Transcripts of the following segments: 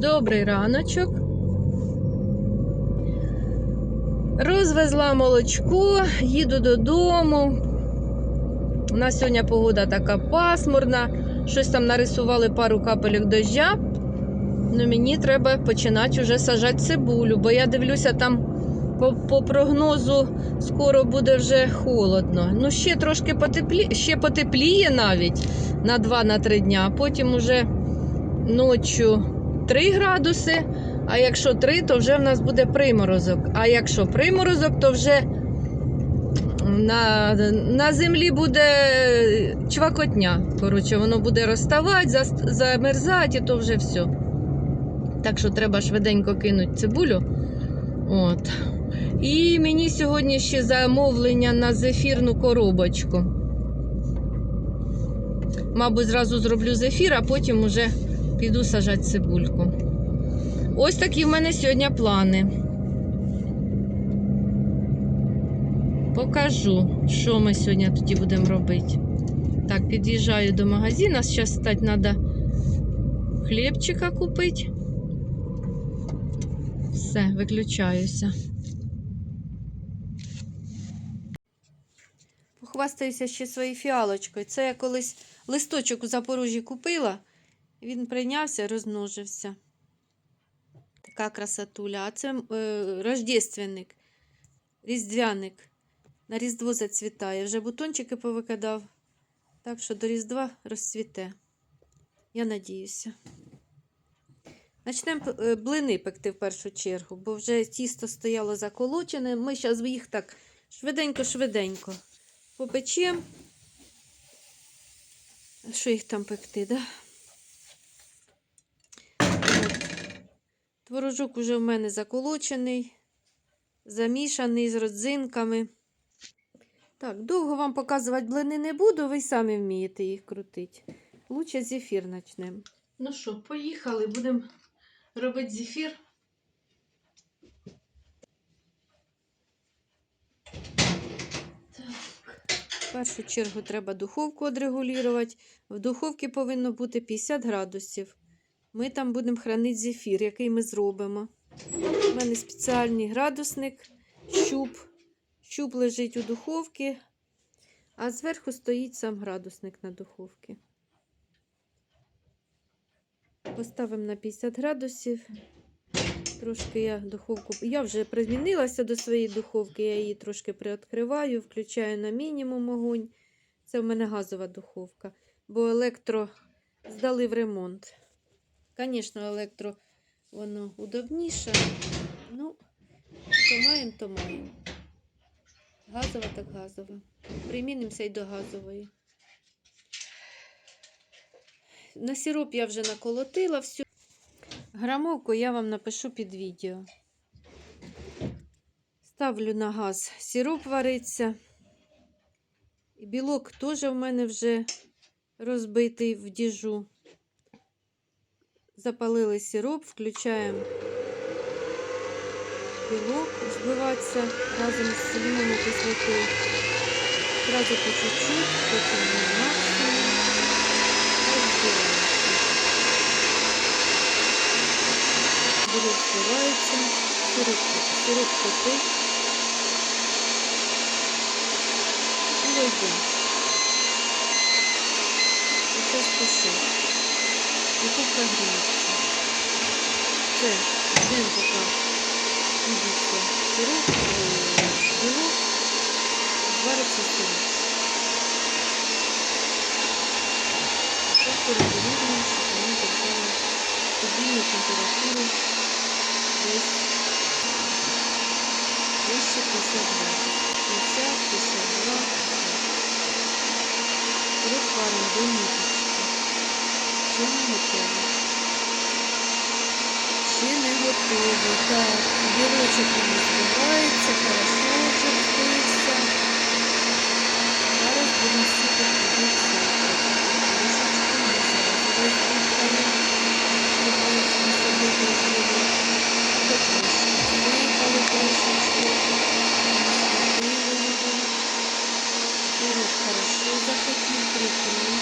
Добрий раночок. Розвезла молочко, їду додому. У нас сьогодні погода така пасмурна. Щось там нарисували пару капелек дождя. Ну, мені треба починати вже сажати цибулю, бо я дивлюся, там по, по прогнозу скоро буде вже холодно. Ну, ще трошки потеплі... ще потепліє навіть на 2-3 дня, а потім уже ночі 3 градуси. А якщо 3, то вже в нас буде приморозок. А якщо приморозок, то вже на, на землі буде чвакотня. Коротше, воно буде розставати, замерзати, і то вже все. Так що треба швиденько кинути цибулю. От. І мені сьогодні ще замовлення на зефірну коробочку. Мабуть, зразу зроблю зефір, а потім уже піду сажати цибульку. Ось такі в мене сьогодні плани. Покажу, що ми сьогодні тоді будемо робити. Так, під'їжджаю до магазину. Зараз стати треба хлібчика купити. Все, виключаюся. Похвастаюся ще своєю фіалочкою. Це я колись листочок у Запорожжі купила. Він прийнявся, розмножився. Така красотуля. А це е, рождественник, різдвяник. На Різдво зацвітає. Вже бутончики повикидав. Так що до Різдва розцвіте. Я надіюся. Начнемо е, блини пекти в першу чергу, бо вже тісто стояло заколочене. Ми зараз їх так швиденько-швиденько попечемо. Що їх там пекти, да? Творожок уже в мене заколочений, замішаний з родзинками. Так, довго вам показувати блини не буду, ви самі вмієте їх крутити. Лучше зефір почнемо. Ну що, поїхали, будемо робити зефір. В першу чергу треба духовку відрегулювати. В духовці повинно бути 50 градусів. Ми там будемо хранити зефір, який ми зробимо. У мене спеціальний градусник, щуп. Щуп лежить у духовці, а зверху стоїть сам градусник на духовці. Поставимо на 50 градусів. Трошки я духовку. Я вже примінилася до своєї духовки, я її трошки приоткриваю, включаю на мінімум огонь. Це в мене газова духовка, бо електро здали в ремонт. Звісно, електро воно удобніше. Ну, то маємо, то маємо. Газова так газова. Примінимося й до газової. На сироп я вже наколотила всю. Грамовку я вам напишу під відео. Ставлю на газ сироп вариться. І білок теж в мене вже розбитий в діжу. Запалили сироп, включаємо білок збиватися разом з лимонною кислотою. Зразу по чуть-чуть, потім максимум. Білок збивається, сироп, сироп кипить. І вийде. Духовка гріється. Все, ждемо поки Видите, сироп, э, белок, зварится сироп. Просто регулируем, чтобы они держали стабильную температуру десь 250 градусов. 50, 52. Сироп варим до ниточки. Ще не готово. Ще не готовий. Так, білочок у нас збивається, хорошо вже збився. Зараз будемо сипати туди цукор. Трошечки не зразу виспускаємо. Приходиться насадити можливо. Потрошки сипали трошечки. Насадили його. Сироп хорошо закипів, прикручуємо.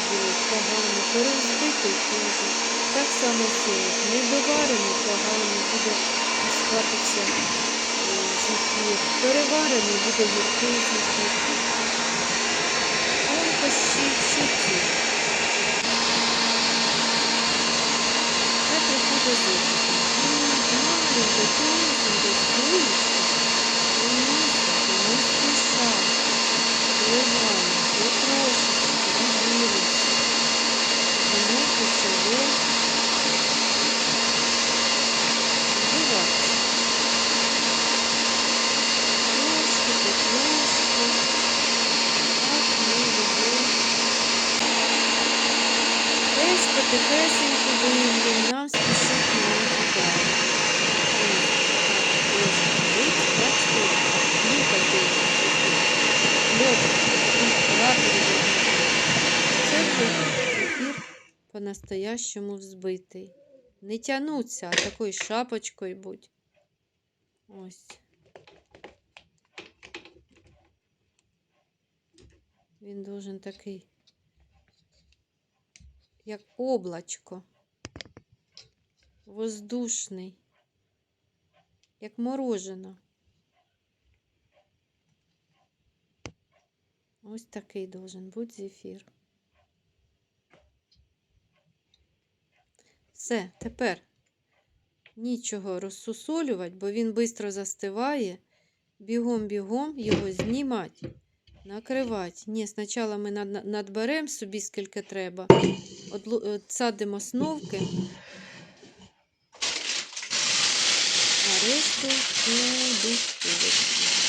Дозбитий погано, перевзбитий теж. Так само сироп. Недоварений поганий буде схватиться е, зефір. Переварений буде гіркий зефір. Тонкощі чуті. Це приходить з опитом. Маленько, тоненько, струєчка. Тонесенько, you. По-настоящему взбитий. Не тянуться, а такою шапочкою будь. Ось. Він должен такий, як облачко, воздушний, як морожено. Ось такий должен бути зефір. Все, тепер нічого розсусолювати, бо він швидко застиває. Бігом-бігом його знімати, накривати. Ні, спочатку ми надберемо собі скільки треба. Садимо основки. А решту у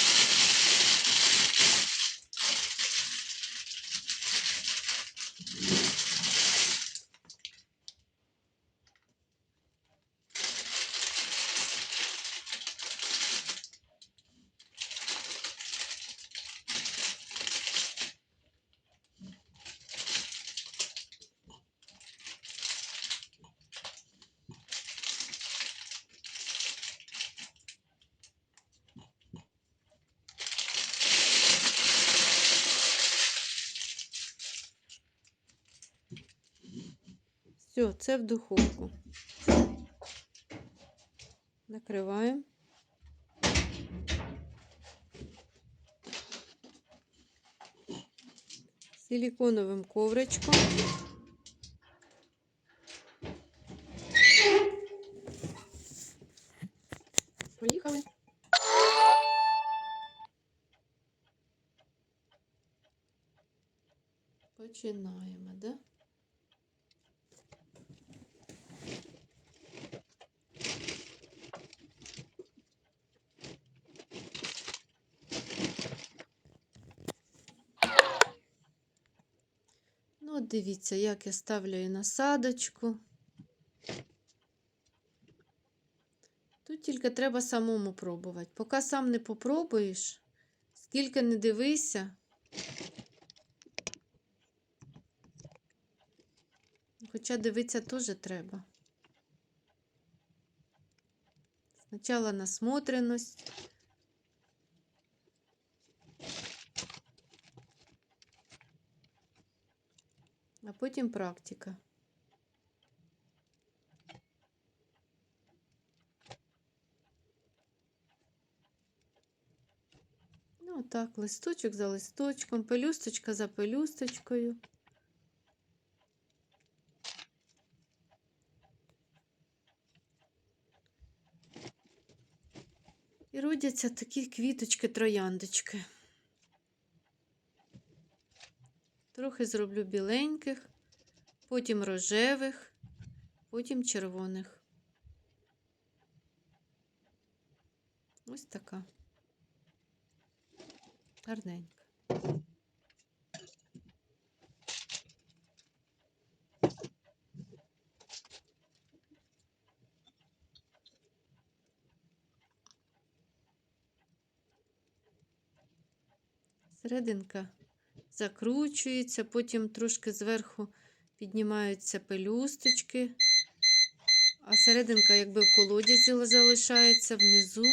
Все, це в духовку. Накриваємо. Силиконовим ковричком. Поїхали. Починаємо, да? Ну, от дивіться, як я ставлю її насадочку. Тут тільки треба самому пробувати. Поки сам не попробуєш, скільки не дивися. Хоча дивитися теж треба. Спочатку насмотреність. А потім практика. Ну, так, листочок за листочком, пелюсточка за пелюсточкою. І родяться такі квіточки-трояндочки. Трохи зроблю біленьких, потім рожевих, потім червоних. Ось така. Гарненька. Серединка закручується, потім трошки зверху піднімаються пелюсточки, а серединка якби в колодязі залишається внизу.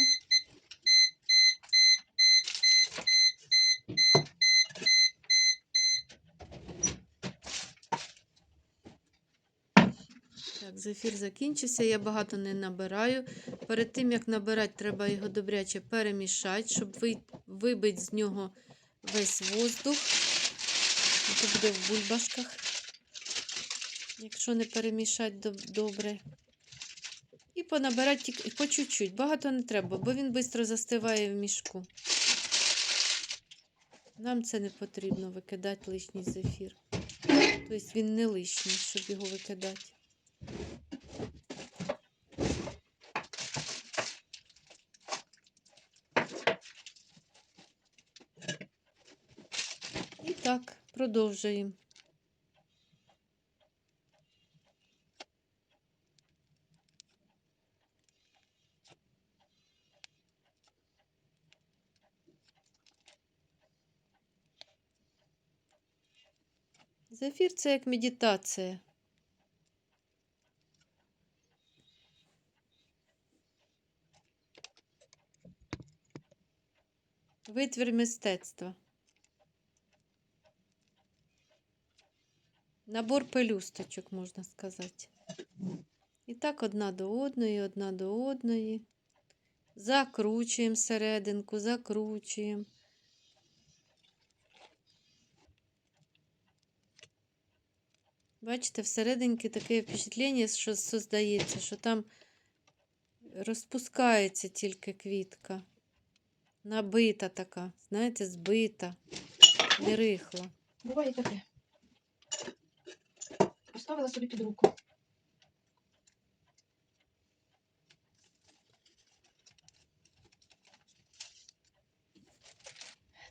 Зефір закінчився, я багато не набираю. Перед тим, як набирати, треба його добряче перемішати, щоб вибити з нього весь воздух. Це буде в бульбашках, якщо не перемішати добре. І понабирати по чуть-чуть. Багато не треба, бо він швидко застиває в мішку. Нам це не потрібно викидати лишній зефір. Тобто він не лишній, щоб його викидати. І так, продовжуємо. Зефір це як медитація. Витвір мистецтва. Набор пелюсточок, можна сказати. І так одна до одної, одна до одної. Закручуємо серединку, закручуємо. Бачите, всерединки таке впечатлення, що создається, що там розпускається тільки квітка. Набита така, знаєте, збита, не рихла. Буває таке. Поставила собі під руку.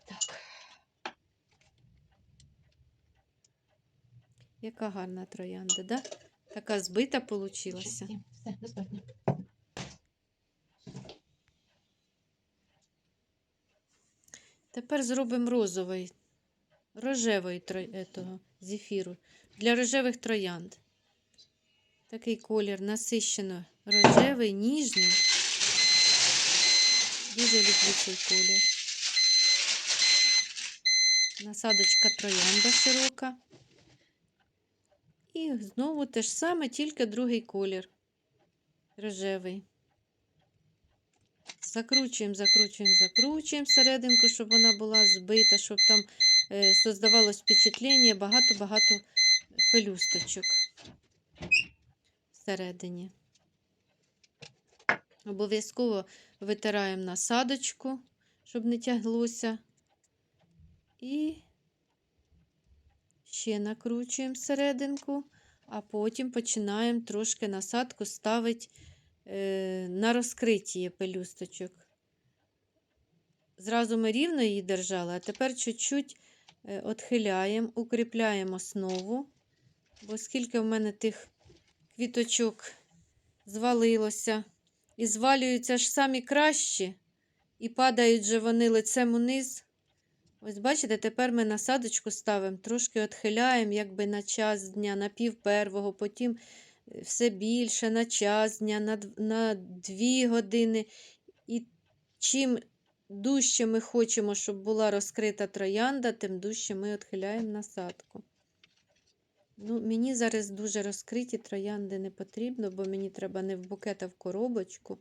Так. Яка гарна троянда, да? Така збита получилася. Все, достатньо. Тепер зробимо розовий, рожевий етого, зефіру для рожевих троянд. Такий колір насищено рожевий, ніжний. Дуже люблю цей колір. Насадочка троянда широка. І знову те ж саме, тільки другий колір. Рожевий. Закручуємо, закручуємо, закручуємо серединку, щоб вона була збита, щоб там е, создавалось впечатлення багато-багато пелюсточок всередині. Обов'язково витираємо насадочку, щоб не тяглося. І ще накручуємо серединку, а потім починаємо трошки насадку ставити е, на розкриття пелюсточок. Зразу ми рівно її держали, а тепер чуть-чуть е, отхиляємо, укріпляємо основу, бо скільки в мене тих квіточок звалилося, і звалюються ж самі кращі, і падають же вони лицем униз. Ось бачите, тепер ми насадочку ставимо, трошки відхиляємо, якби на час дня, на пів первого, потім е, все більше, на час дня, на, на дві години. І чим дужче ми хочемо, щоб була розкрита троянда, тим дужче ми відхиляємо насадку. Ну, мені зараз дуже розкриті троянди не потрібно, бо мені треба не в букет, а в коробочку.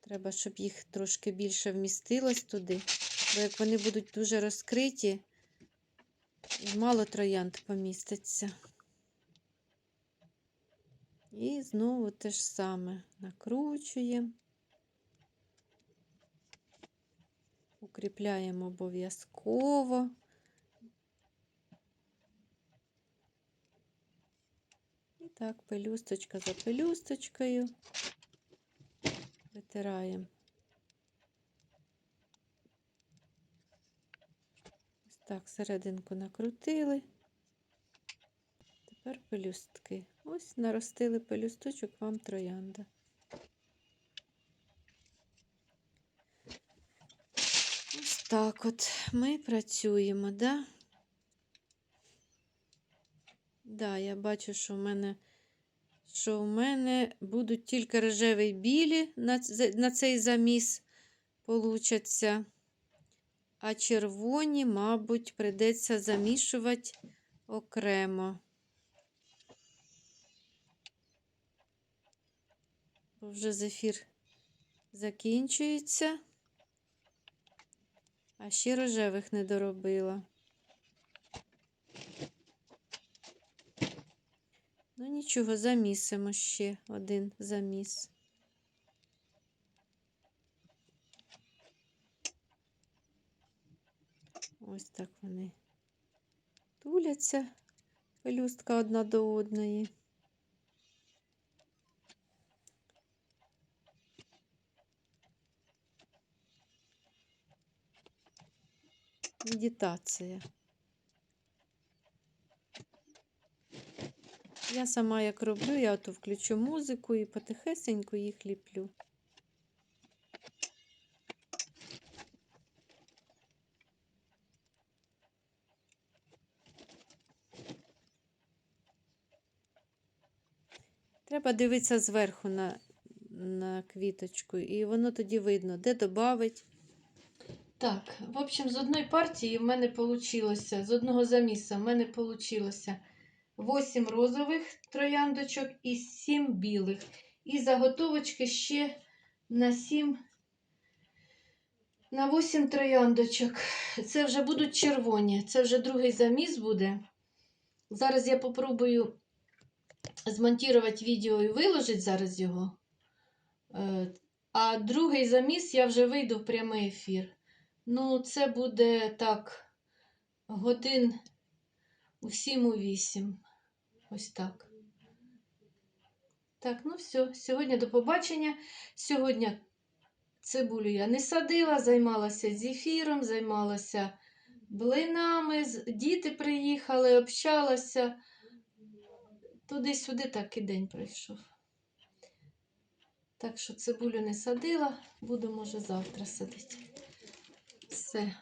Треба, щоб їх трошки більше вмістилось туди. Бо як вони будуть дуже розкриті, мало троянд поміститься. І знову те ж саме накручуємо, укріпляємо обов'язково. І так, пелюсточка за пелюсточкою витираємо. Ось так, серединку накрутили. Тепер пелюстки. Ось наростили пелюсточок вам троянда. Ось так от ми працюємо, да? Да, я бачу, що в мене, що в мене будуть тільки рожеві білі на, цей заміс получаться. А червоні, мабуть, придеться замішувати окремо. Бо вже зефір закінчується. А ще рожевих не доробила. Ну нічого, замісимо ще один заміс. Ось так вони туляться, пелюстка одна до одної. Медитація. Я сама як роблю, я ото включу музику і потихесенько їх ліплю. Треба дивитися зверху на, на квіточку, і воно тоді видно, де додавить. Так, в общем, з одної партії в мене вийшло, з одного заміса в мене вийшло 8 розових трояндочок і 7 білих. І заготовочки ще на 7, на 8 трояндочок. Це вже будуть червоні. Це вже другий заміс буде. Зараз я попробую змонтувати відео і виложити зараз його. Е, А другий заміс я вже вийду в прямий ефір. Ну, це буде так, годин у 7 у 8. Ось так. Так, ну все. Сьогодні до побачення. Сьогодні цибулю я не садила, займалася зефіром, займалася блинами. Діти приїхали, общалася. Туди-сюди так і день пройшов. Так що цибулю не садила, буду, може, завтра садити. Все.